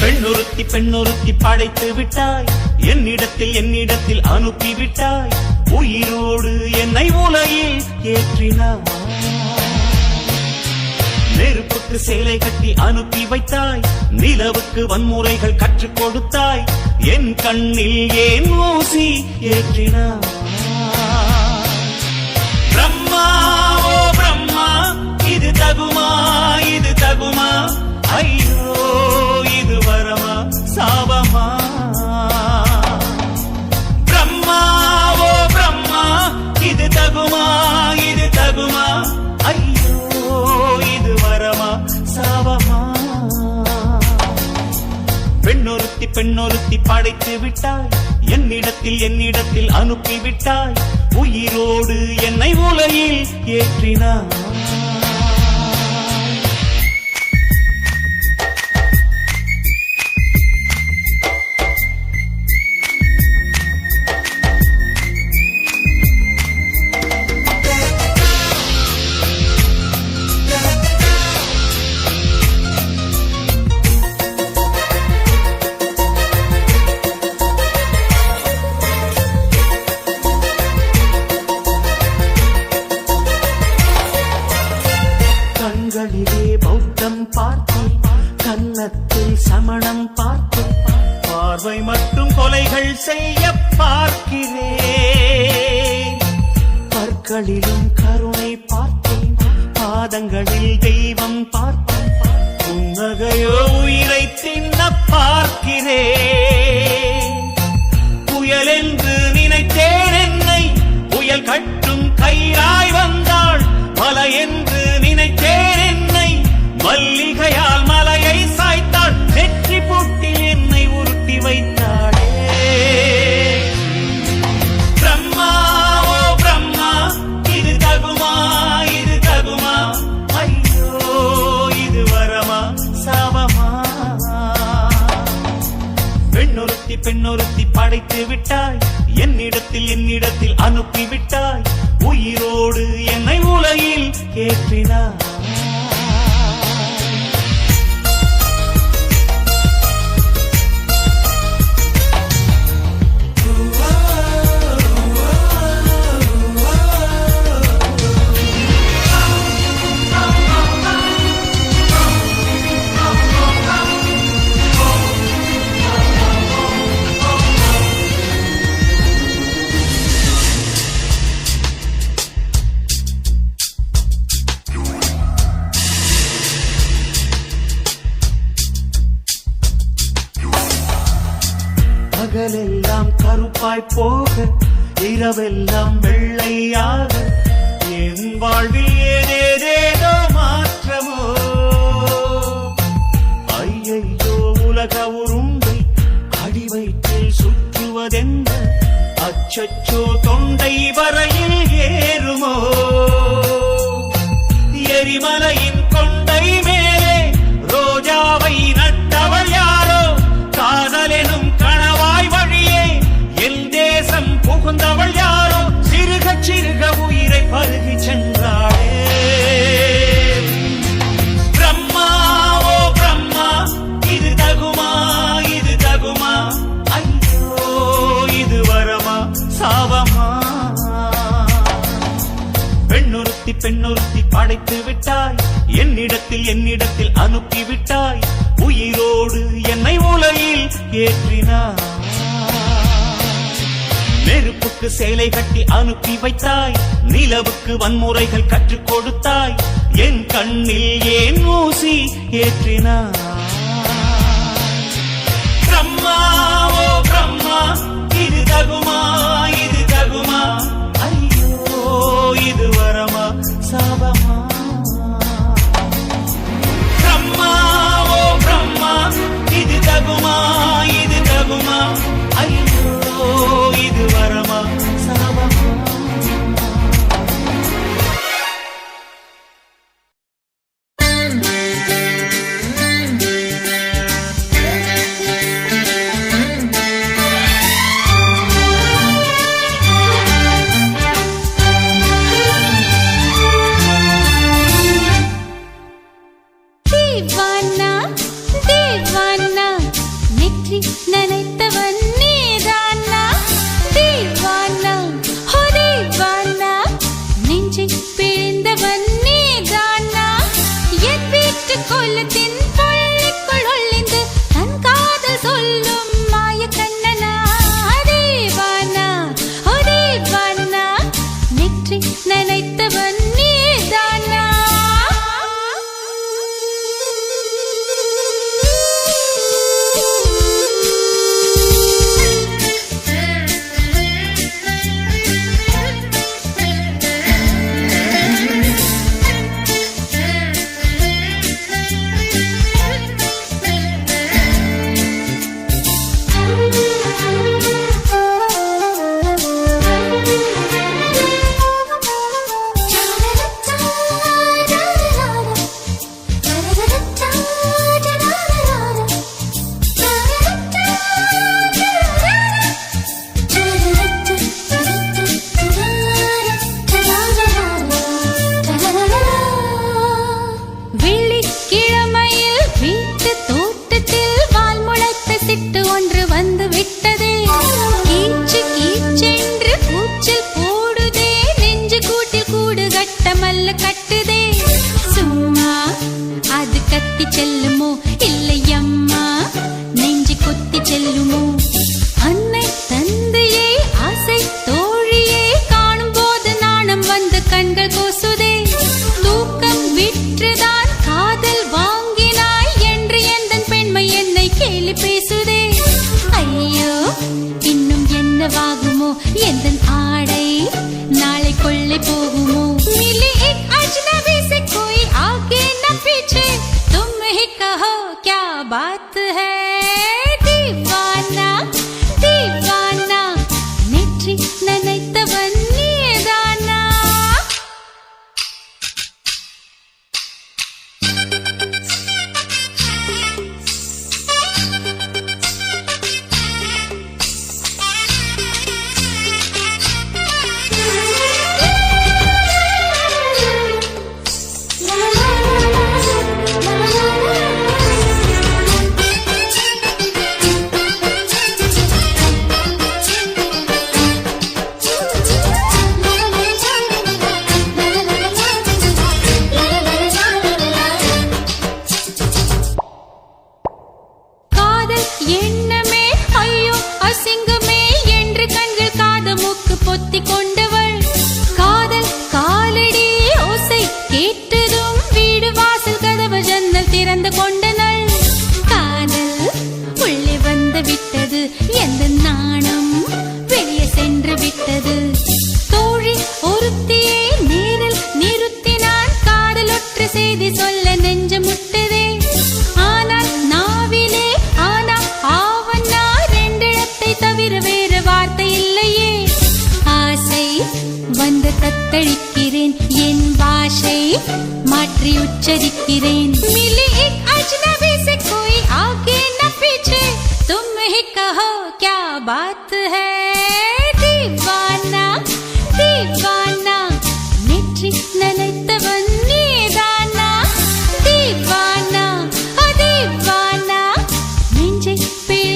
பெண்ணொருத்தி பெண்ணொருத்தி படைத்து விட்டாய். என்னிடத்தில் என்னிடத்தில் அனுப்பி விட்டாய். உயிரோடு என்னை உலகில் ஏற்றினாய். நெருப்புக்கு சேலை கட்டி அனுப்பி வைத்தாய். நிலவுக்கு வன்முறைகள் கற்றுக் கொடுத்தாய். என் கண்ணில் ஏன் ஊசி ஏற்றினாய்? இது ஐயோ இது வரமா? சாபமா? பிரம்மா ஓ பிரம்மா இது தகுமா? இது தகுமா? ஐயோ இது வரமா? சாபமா? பெண்ணொருத்தி பெண்ணொருத்தி படைத்து விட்டாய். என்னிடத்தில் என்னிடத்தில் அனுப்பி விட்டாய் உயிரோடு என்னை உலகில் ஏற்றினாய். கருணை பார்த்தேன் பாதங்களில் தெய்வம் பார்த்தேன் புன்னகையோ உயிரை தின்ன பார்க்கிறேன். புயல் என்று நினைத்தேன் என்னை புயல் கட்டும் கயிறாய் வந்தாள் மலை என்று பெண்ணொருத்தி பெண்ணொருத்தி படைத்து விட்டாய். என்னிடத்தில் என்னிடத்தில் அனுப்பி விட்டாய் உயிரோடு என்னை உலகில் ஏற்றினாய். எரிமலையின் கொண்டை மேலே ரோஜாவை நட்டவள் யாரோ? காதலெனும் கணவாய் வழியே என் தேசம் புகுந்தவள் யாரோ? சிறுக சிறுக உயிரை பருகி சென்றாளே. பிரம்மா ஓ பிரம்மா இது தகுமா இது தகுமா? ஐயோ இது வரமா பெண்ணொருத்தி படைத்து விட்டாய். என்னிடத்தில் என்னிடத்தில் அனுப்பி விட்டாய் உயிரோடு என்னை உலகில் ஏற்றினாய். நெருப்புக்கு சேலை கட்டி அனுப்பி வைத்தாய். நிலவுக்கு வன்முறைகள் கற்றுக் கொடுத்தாய். என் கண்ணில் ஏன் ஊசி ஏற்றினாய்? பிரம்மா ஓ பிரம்மா கொல்லுத்தின் बात है। be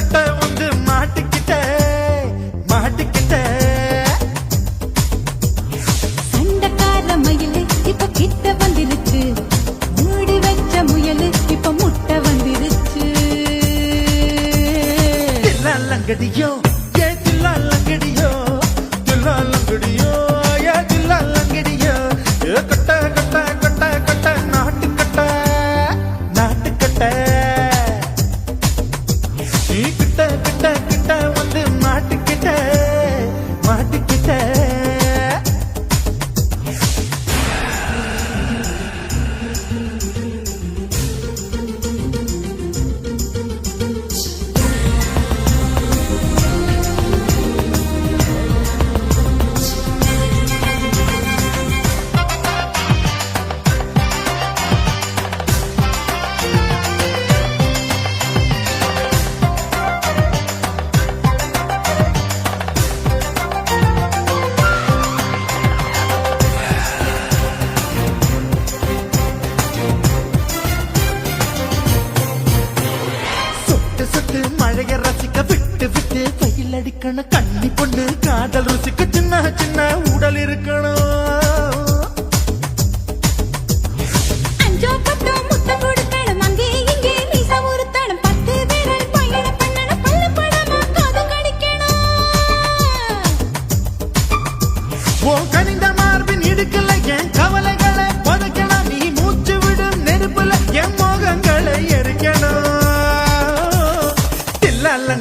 que di yo.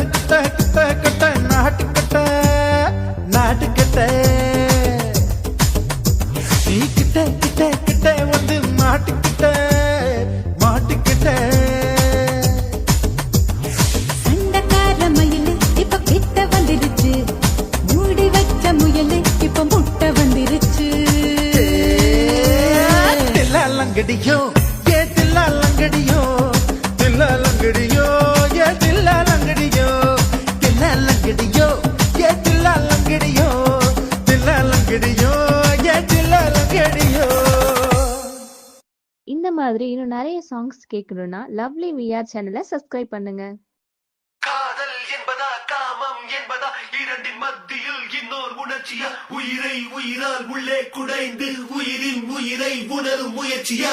तहक तहक சாங்ஸ் கேட்கணும்னா லவ்லி விஆர் சேனலை சப்ஸ்கிரைப் பண்ணுங்க. காதல் என்பதா காமம் என்பதா? இரண்டின் மத்தியில் இன்னொரு உணர்ச்சியா? உயிரை உயிரால் உள்ளே குடைந்து உயிரின் உயிரை உணரும் முயற்சியா?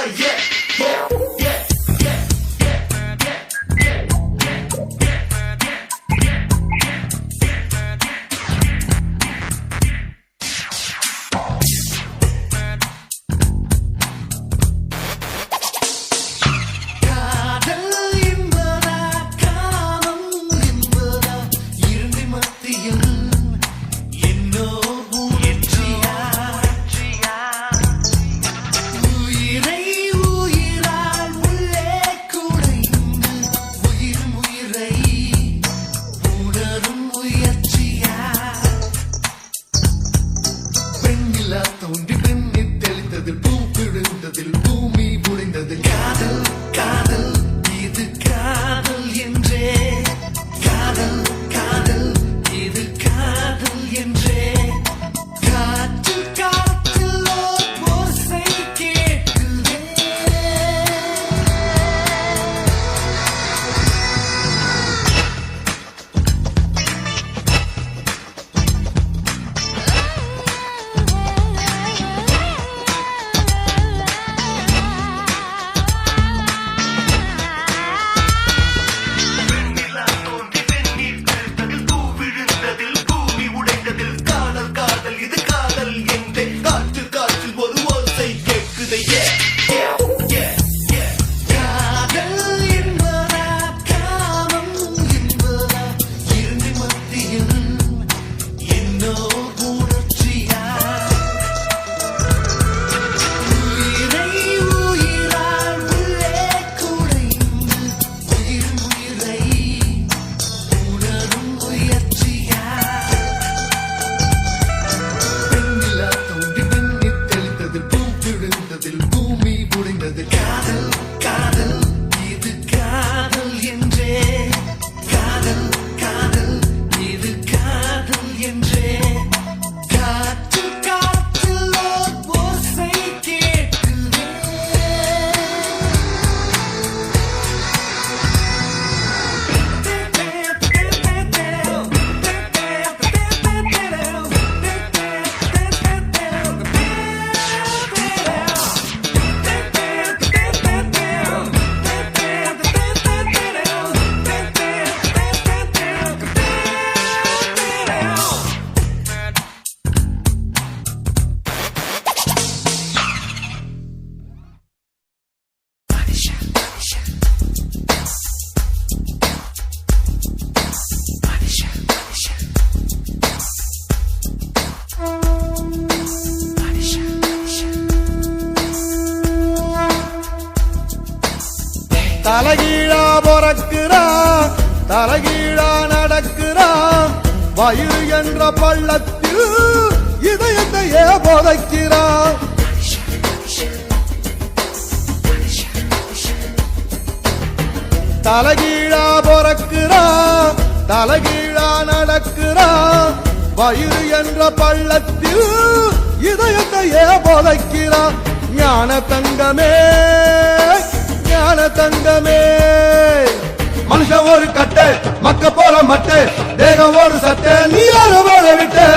ஒரு கட்டு மக்க போல மட்டு தேகம் ஒரு சட்டு நீ ஒரு வேலை விட்டு.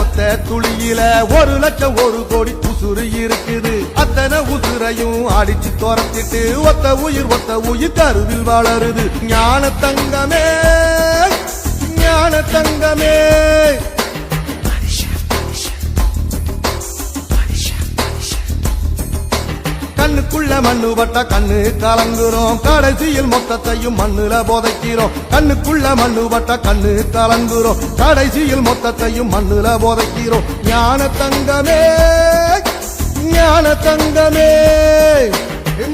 ஒத்த துளியில ஒரு லட்சம் ஒரு கோடி துசுறு இருக்குது. எல்லாத்தையும் அடிச்சு துரத்திட்டு ஒத்த உயிர் ஒத்த உயிர் கருவில் வளருது. ஞான தங்கமே ஞான தங்கமே. கண்ணுக்குள்ள மண்ணு பட்ட கண்ணு கலங்குறோம். கடைசியில் மொத்தத்தையும் மண்ணுல போதைக்கிறோம். கண்ணுக்குள்ள மண்ணு பட்ட கண்ணு கலங்குறோம். கடைசியில் மொத்தத்தையும் மண்ணுல போதைக்கிறோம். ஞான தங்கமே. ஞான தங்கமே.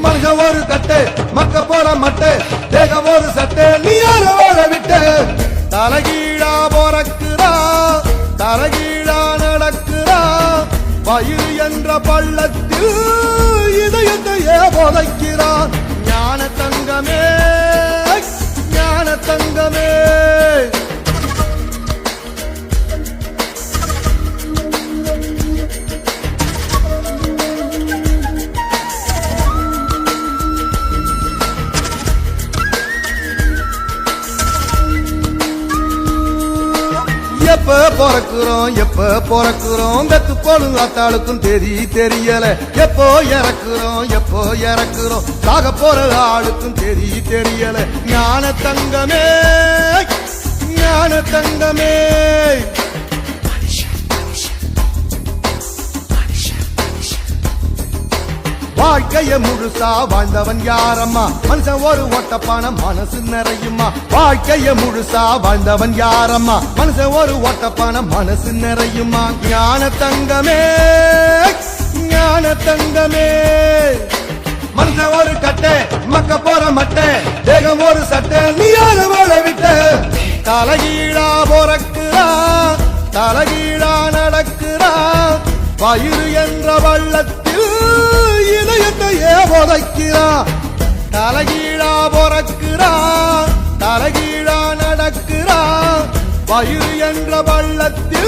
மனுஷன் ஒரு கட்டு மக்க போற மட்டு தேகம் ஒரு சட்டு நீ யார ஓட விட்டு. தலகீழா போறக்குறா தலகீழா நடக்குறா வயிறு என்ற பள்ளத்தில் இதயத்தையே புதைக்கிறான் ஞான தங்கமே ஞான தங்கமே. எப்ப பிறக்குறோம் எப்ப பிறக்குறோம்? வெத்து போலும் அத்தாளுக்கும் தெரி தெரியல. எப்போ இறக்குறோம் எப்போ இறக்குறோம்? சாக போற ஆளுக்கும் தெரி தெரியல. ஞான தங்கமே ஞான தங்கமே. வாழ்க்கைய முழுசா வாழ்ந்தவன் யாரம்மா? மனுஷன் ஒரு ஓட்டப்பான மனசு நிறையுமா? வாழ்க்கைய முழுசா வாழ்ந்தவன் யாரம்மா? மனுஷன் ஒரு ஓட்டப்பான மனசு நிறையுமா? ஞான தங்கமே ஞான தங்கமே. மனுஷன் ஒரு கட்டை மக்க போற மட்டை தேகம் ஒரு சட்டை நீ யார வாழ விட்ட? தலைகீழா போறக்குறா தலகீழா நடக்குறா. வயிறு என்ற வள்ளத்தில் இதயத்தையே புதைக்கிறா. தலைகீழா பிறக்கிறா. தலைகீழா நடக்கிறா. வயிறு என்ற பள்ளத்தில்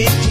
it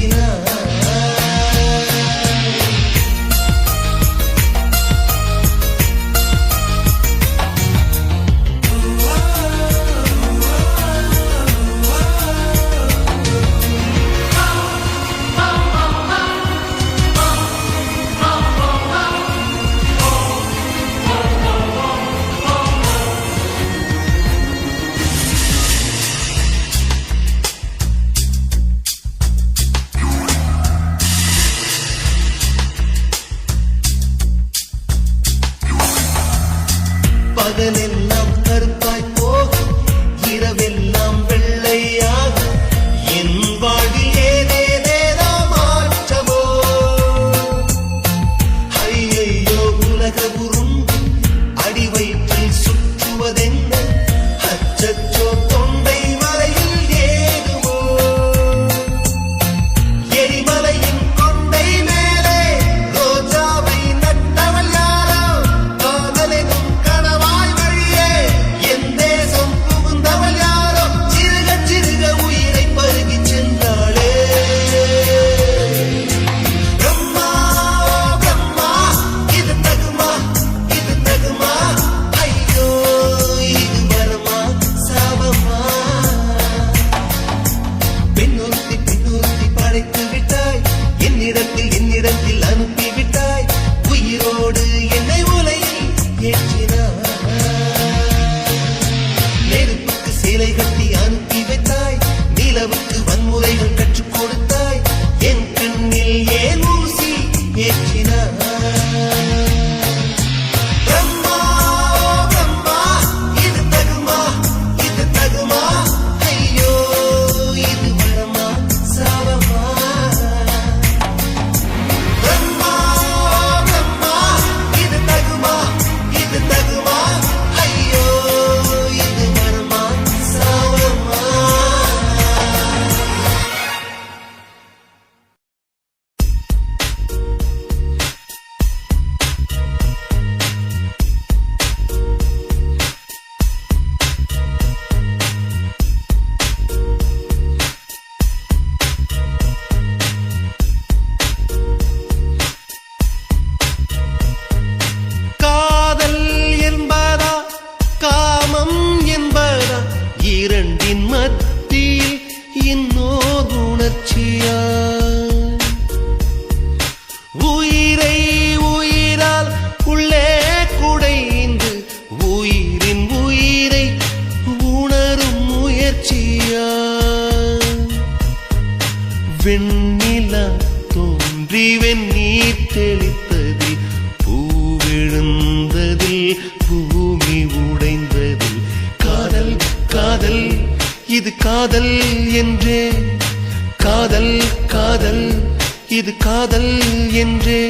பேசியா உயிரை உயிரால் உள்ளே குடைந்து உயிரின் உயிரை உணரும் முயற்சியா வெண்ணிலா தோன்றி வெந்நீர் தெளித்ததில் பூவிழுந்ததில் பூமி உடைந்ததில். காதல் காதல் காதல். இது காதல் என்றே